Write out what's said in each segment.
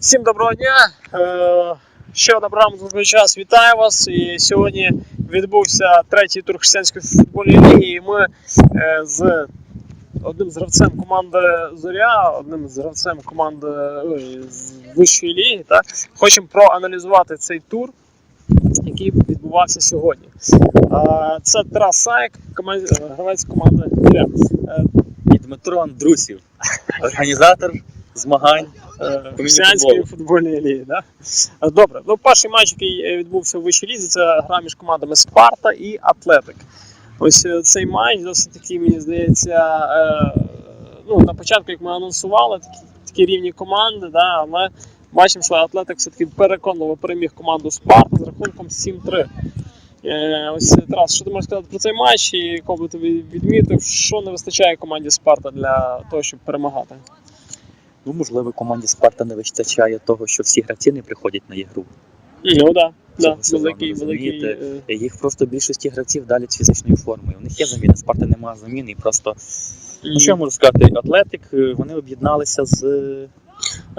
Всім доброго дня! Е, Ще одна програма «Звуковий час. Вітаю вас. І сьогодні відбувся третій тур християнської футбольної ліги. І ми е, з одним з гравцем команди Зоря, одним з гравцем команди з вищої ліги, так, хочемо проаналізувати цей тур, який відбувався сьогодні. Е, Це Тарас Сайк, е, гравець команди Зоря. Е, І Дмитро Андрусів, організатор змагань. е, християнської футбольної ліги. Да? Е, Добре, ну перший матч, який е, відбувся у вищій лізі, це гра між командами Спарта і Атлетик. Ось е, цей матч досить такий, мені здається, е, ну, на початку, як ми анонсували, такі, такі рівні команди, да, але бачимо, що Атлетик все-таки переконливо переміг команду Спарта з рахунком 7-3. Е, Ось Тарас, що ти можеш сказати про цей матч і кого би ти відмітив, що не вистачає команді Спарта для того, щоб перемагати? Ну, можливо, команді Спарта не вистачає того, що всі гравці не приходять на ігру. Ну да, да, великий, великий. е, Їх просто більшості гравців далі з фізичною формою. У них є заміни, Спарта немає заміни. І просто, ну що я можу сказати, Атлетик, е, вони об'єдналися з.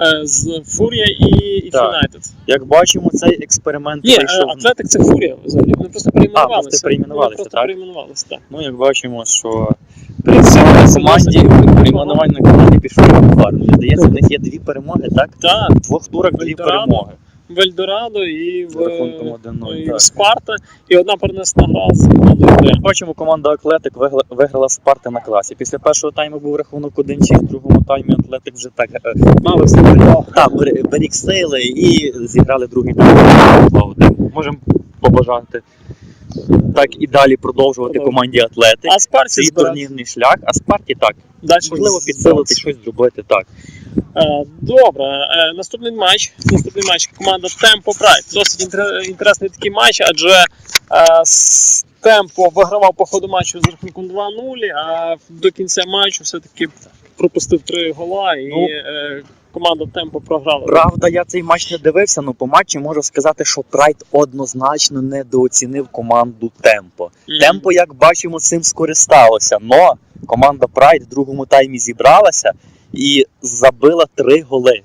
Е, з Фурія і, Юнайтед. Як бачимо, цей експеримент Ні, е, прийшов. Атлетик це Фурія взагалі. Вони просто перейменувалися. просто перейменувалися, просто так? перейменувалися, так. Ну, як бачимо, що при цьому команді перейменування команді пішли гарно. Здається, в них є дві перемоги, так? Так, двох турах дві перемоги. В Ельдорадо і в, З рахунком 1-0, і в Спарта, і одна перенесена гра з командою Бачимо, команда Атлетик вигла- виграла Спарта на класі. Після першого тайму був рахунок 1-6, в другому таймі Атлетик вже так е, мали все так, бер- беріг сили і зіграли другий тайм. Можемо побажати так і далі продовжувати команді Атлетик. А Спарті Свій збирати турнірний шлях, а Спарті так. далі. Можливо, з- підсилити щось зробити так. Е, Добре, Е, наступний матч. Наступний матч команда Темпо Прайд. Досить інтер- інтересний такий матч, адже е, с- Темпо вигравав по ходу матчу з рахунком 2-0, а до кінця матчу все-таки пропустив три гола і Ну. е, команда Темпо програла. Правда, я цей матч не дивився, але по матчі можу сказати, що Прайд однозначно недооцінив команду Темпо. Мгм. Темпо, як бачимо, цим скористалося. Но команда Прайд в другому таймі зібралася і забила три голи.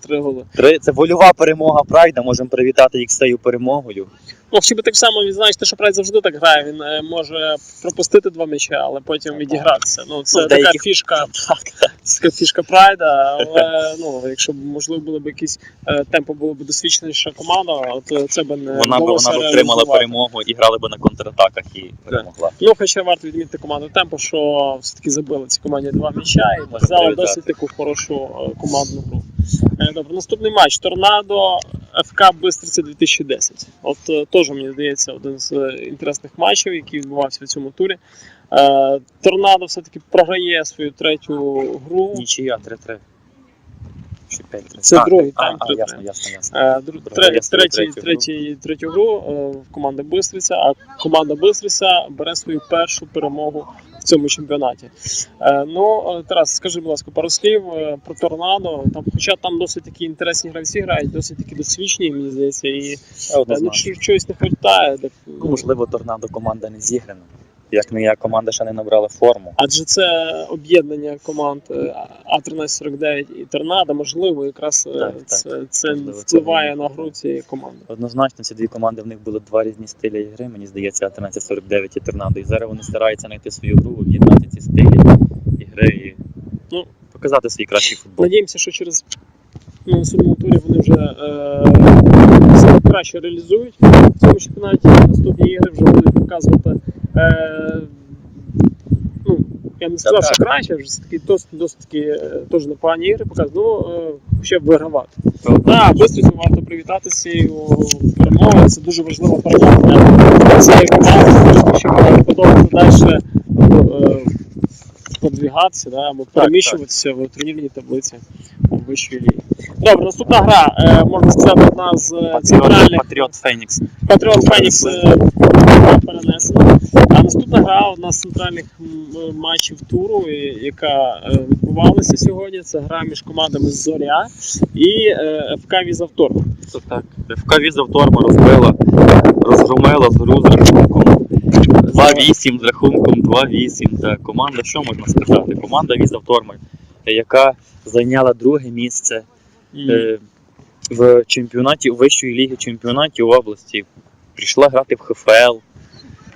Три голи. Три це вольова перемога Прайда. Можемо привітати їх з цією перемогою. Ну, хотів би так само відзначити, що Прайд завжди так грає. Він е, може пропустити два м'яча, але потім відігратися. Ну, це Ну, така деяких- фішка. Так, Така фішка Прайда, але ну, якщо б можливо було б якийсь е, темпо було б досвідченіша команда, от е, це б не вона б вдалося вона б отримала реалізувати. перемогу і грали б на контратаках і перемогла. Ну, хоча варто відмітити команду Темпо, що все-таки забили цій команді два м'яча і Можна привітати. досить таку хорошу е, командну гру. Е, Добре, наступний матч Торнадо ФК Бистриця 2010. От е, теж мені здається один з е, інтересних матчів, який відбувався в цьому турі. Торнадо все-таки програє свою третю гру. Нічия 3-3. Чи 5-3. Це А, другий тайм, а, 3-3. ясно, ясно, ясно. Е, Третій, третю третій, третю гру в Бистриця, а команда Бистриця бере свою першу перемогу в цьому чемпіонаті. Е, Ну, е, Тарас, скажи, будь ласка, пару слів про торнадо. Там, хоча там досить такі інтересні гравці грають, досить такі досвідчені, мені здається, і ну, чогось не. Так, Ну, можливо, торнадо команда не зіграна. Як не я, команда ще не набрала форму. Адже це об'єднання команд е, А1349 і Торнадо, можливо, якраз е, Так, так. це, це Можливо, впливає буде. на гру цієї команди. Однозначно, ці дві команди в них були два різні стилі гри. Мені здається, А1349 і Торнадо. І зараз вони стараються знайти свою гру, об'єднати ці стилі і гри і Ну, показати свій кращий футбол. Надіємося, що через ну, наступному турі вони вже е, краще реалізують в цьому чемпіонаті. Наступні ігри вже будуть показувати. Е, ну, я не сказав, що краще, вже такі досить, досить такі е, теж непогані ігри показують, ну е, ще вигравати. Так, Бистрицю варто привітати з цією перемогою. Це дуже важлива перемога для цієї команди, щоб продовжити далі подвігатися да, або переміщуватися в турнірній таблиці у вищій лігі. Добре, наступна гра, е, можна сказати, одна з центральних Патріот Фенікс. Патріот Фенікс е, була. А наступна гра одна з центральних матчів туру, яка е, відбувалася сьогодні. Це гра між командами Зоря і е, ФК Візавтор. Це так. ФК Віза Торма розбила, розгромила з гру з рахунком 2-8, з рахунком 2-8. Так, команда, що можна сказати? Команда Віза Торма, яка зайняла друге місце. Е, в чемпіонаті вищої ліги чемпіонатів області. Прийшла грати в ХФЛ.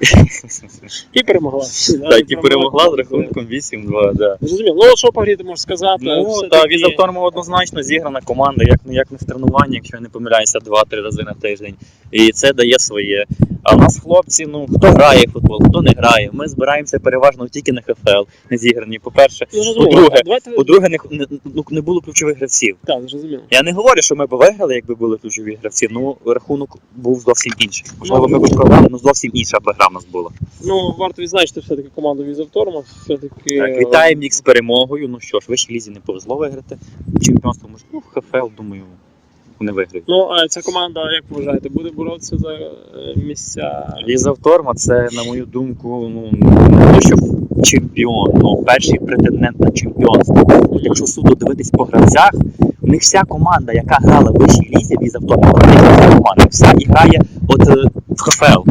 І перемогла. Так, і перемогла з рахунком 8-2. Да. Зрозуміло. Ну, що погріти, грі ти можеш сказати? Ну, так, від Авторму однозначно зіграна команда, як, як не в тренуванні, якщо я не помиляюся, 2-3 рази на тиждень. І це дає своє. А в нас хлопці, ну хто грає в футбол, хто не грає. Ми збираємося переважно тільки на ХФЛ, не зіграні. По-перше, Ну. По-друге, по-друге, не, не, ну, не було ключових гравців. Так, зрозуміло. Я не говорю, що ми б виграли, якби були ключові гравці. Ну рахунок був зовсім інший. Можливо, ми б програли, але зовсім інша б гра в нас була. Ну, варто відзначити все-таки команду Візавторма. Все-таки... Так, вітаємо їх з перемогою. Ну що ж, вищій лізі не повезло виграти. Чемпіонство може, ну, ХФЛ, думаю, не виграють. Ну, а ця команда, як ви вважаєте, буде боротися за е, місця? Ліза Вторма це, на мою думку, ну не те, що чемпіон, ну перший претендент на чемпіонство. От якщо суто дивитись по гравцях, у них вся команда, яка грала в вищій лізі, Ліза Вторма, практично вся команда, вся і грає от е, в ХФЛ.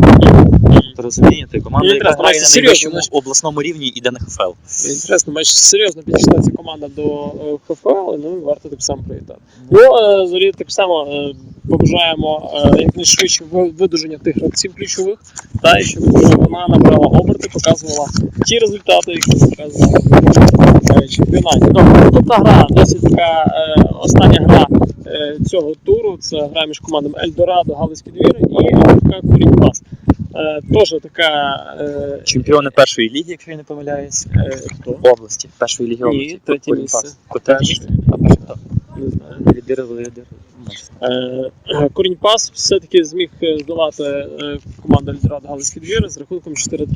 Розумієте, команда, яка грає на серйозно, найвищому обласному рівні, іде на ХФЛ. Інтересно, бачиш, серйозно підійшла ця команда до е, ХФЛ, ну і варто так само привітати. Ну, е, зорі так само е, побажаємо якнайшвидше видуження тих гравців ключових, та, і щоб вона набрала оберти, показувала ті результати, які показувала в чемпіонаті. Наступна гра, досить така остання гра цього туру. Це гра між командами Ельдорадо, Галицький двір і АФК Курінь Пас. Е, Теж така е, Чемпіони першої ліги, якщо я не помиляюсь. е, хто? Області, першої ліги Ні, області. третє місце. Третє місце? Не знаю. Лідер, лідери. Е, Корінь Пас все-таки зміг здолати команду Ельдорадо Галицький двір з рахунком 4-3.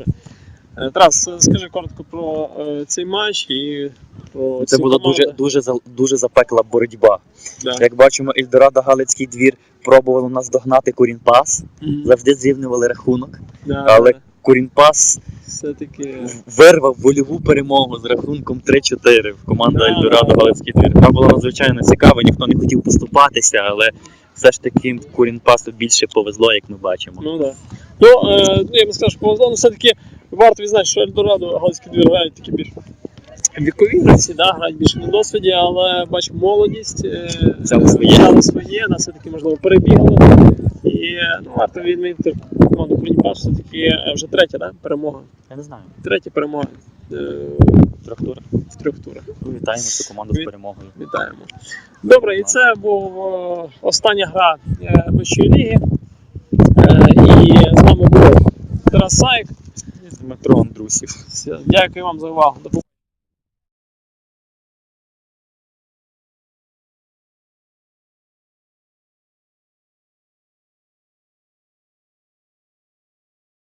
Е, Тарас, скажи коротко про е, цей матч і про Це була команди. дуже, дуже, дуже запекла боротьба. Да. Як бачимо, Ельдорадо Галицький двір пробував нас догнати Курінпас, Мгм. завжди зрівнювали рахунок. Да, Але Курінпас все-таки вирвав вольову перемогу з рахунком 3-4 в команда Да, Ельдорадо да. Галицький двір. Гра була надзвичайно цікава, ніхто не хотів поступатися, але все ж таки Курінпасу більше повезло, як ми бачимо. Ну да. Ну, е, ну я б сказав, що повезло, але все-таки варто відзначити, що Ельдорадо Галицький двір грають такі більш вікові гравці, да, грають більше на досвіді, але бачимо молодість. е, Взяли своє. Взяли своє, нас все-таки можливо перебігли. І е, ну, варто відмітити команду Куріньпас, все-таки е, вже третя да, перемога. Я не знаю. Третя перемога е, Трактура. в трьох турах. Вітаємо цю команду з перемогою. Вітаємо. Добре, і це був е, остання гра е, вищої ліги. Е, і з вами Все, Дякую вам за увагу.